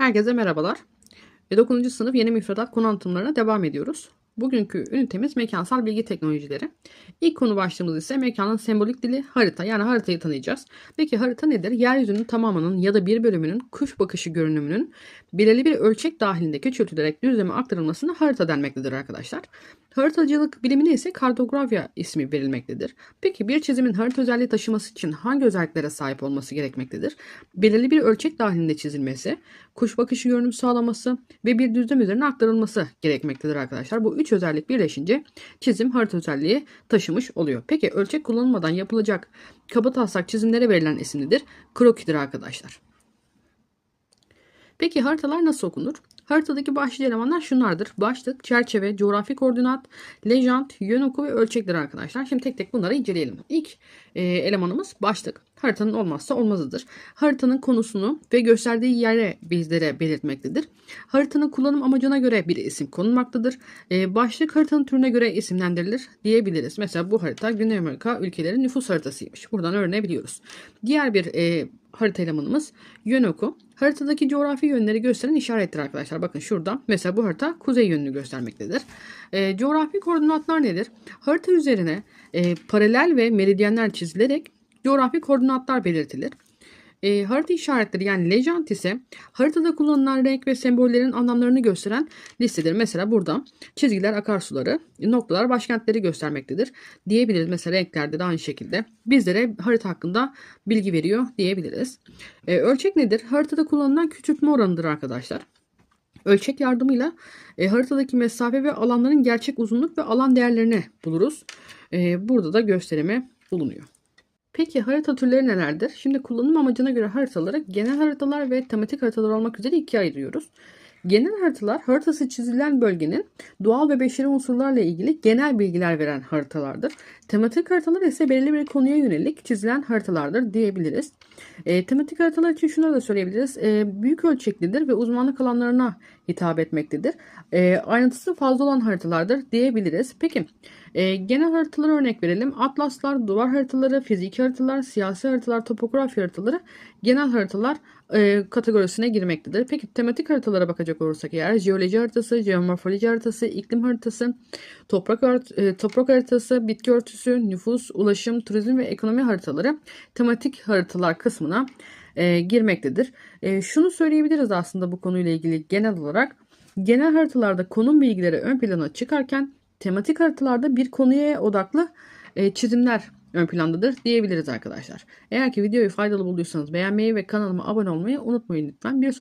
Herkese merhabalar. E, 9. sınıf yeni müfredat konu anlatımlarına devam ediyoruz. Bugünkü ünitemiz mekansal bilgi teknolojileri. İlk konu başlığımız ise mekanın sembolik dili harita yani haritayı tanıyacağız. Peki harita nedir? Yeryüzünün tamamının ya da bir bölümünün kuş bakışı görünümünün belirli bir ölçek dahilinde küçültülerek düzleme aktarılmasına harita denmektedir arkadaşlar. Haritacılık bilimine ise kartografya ismi verilmektedir. Peki bir çizimin harita özelliği taşıması için hangi özelliklere sahip olması gerekmektedir? Belirli bir ölçek dahilinde çizilmesi, kuş bakışı görünüm sağlaması ve bir düzlem üzerine aktarılması gerekmektedir arkadaşlar. Bu üç özellik birleşince çizim harita özelliği taşımış oluyor. Peki ölçek kullanılmadan yapılacak kaba taslak çizimlere verilen isim nedir? Krokidir arkadaşlar. Peki haritalar nasıl okunur? Haritadaki başlıca elemanlar şunlardır. Başlık, çerçeve, coğrafi koordinat, lejant, yön oku ve ölçekler arkadaşlar. Şimdi tek tek bunları inceleyelim. İlk e, elemanımız başlık. Haritanın olmazsa olmazıdır. Haritanın konusunu ve gösterdiği yere bizlere belirtmektedir. Haritanın kullanım amacına göre bir isim konulmaktadır. E, başlık haritanın türüne göre isimlendirilir diyebiliriz. Mesela bu harita Güney Amerika ülkeleri nüfus haritasıymış. Buradan öğrenebiliyoruz. Diğer bir e, harita elemanımız yön oku. Haritadaki coğrafi yönleri gösteren işarettir arkadaşlar. Bakın şurada mesela bu harita kuzey yönünü göstermektedir. E, coğrafi koordinatlar nedir? Harita üzerine e, paralel ve meridyenler çizilerek coğrafi koordinatlar belirtilir. E, harita işaretleri yani legend ise haritada kullanılan renk ve sembollerin anlamlarını gösteren listedir. Mesela burada çizgiler akarsuları, noktalar başkentleri göstermektedir diyebiliriz. Mesela renklerde de aynı şekilde bizlere harita hakkında bilgi veriyor diyebiliriz. E, ölçek nedir? Haritada kullanılan küçültme oranıdır arkadaşlar. Ölçek yardımıyla e, haritadaki mesafe ve alanların gerçek uzunluk ve alan değerlerini buluruz. E, burada da gösterimi bulunuyor. Peki harita türleri nelerdir? Şimdi kullanım amacına göre haritaları genel haritalar ve tematik haritalar olmak üzere ikiye ayırıyoruz. Genel haritalar haritası çizilen bölgenin doğal ve beşeri unsurlarla ilgili genel bilgiler veren haritalardır. Tematik haritalar ise belirli bir konuya yönelik çizilen haritalardır diyebiliriz. E, tematik haritalar için şunları da söyleyebiliriz. E, büyük ölçeklidir ve uzmanlık alanlarına hitap etmektedir. E, ayrıntısı fazla olan haritalardır diyebiliriz. Peki e, genel haritalara örnek verelim. Atlaslar, duvar haritaları, fiziki haritalar, siyasi haritalar, topografi haritaları genel haritalar e, kategorisine girmektedir. Peki tematik haritalara bakacak olursak eğer jeoloji haritası, jeomorfoloji haritası, iklim haritası, toprak, e, toprak haritası, bitki örtüsü, nüfus, ulaşım, turizm ve ekonomi haritaları tematik haritalar kısmına e, girmektedir. E, şunu söyleyebiliriz aslında bu konuyla ilgili genel olarak. Genel haritalarda konum bilgileri ön plana çıkarken tematik haritalarda bir konuya odaklı e, çizimler ön plandadır diyebiliriz arkadaşlar. Eğer ki videoyu faydalı bulduysanız beğenmeyi ve kanalıma abone olmayı unutmayın lütfen. Bir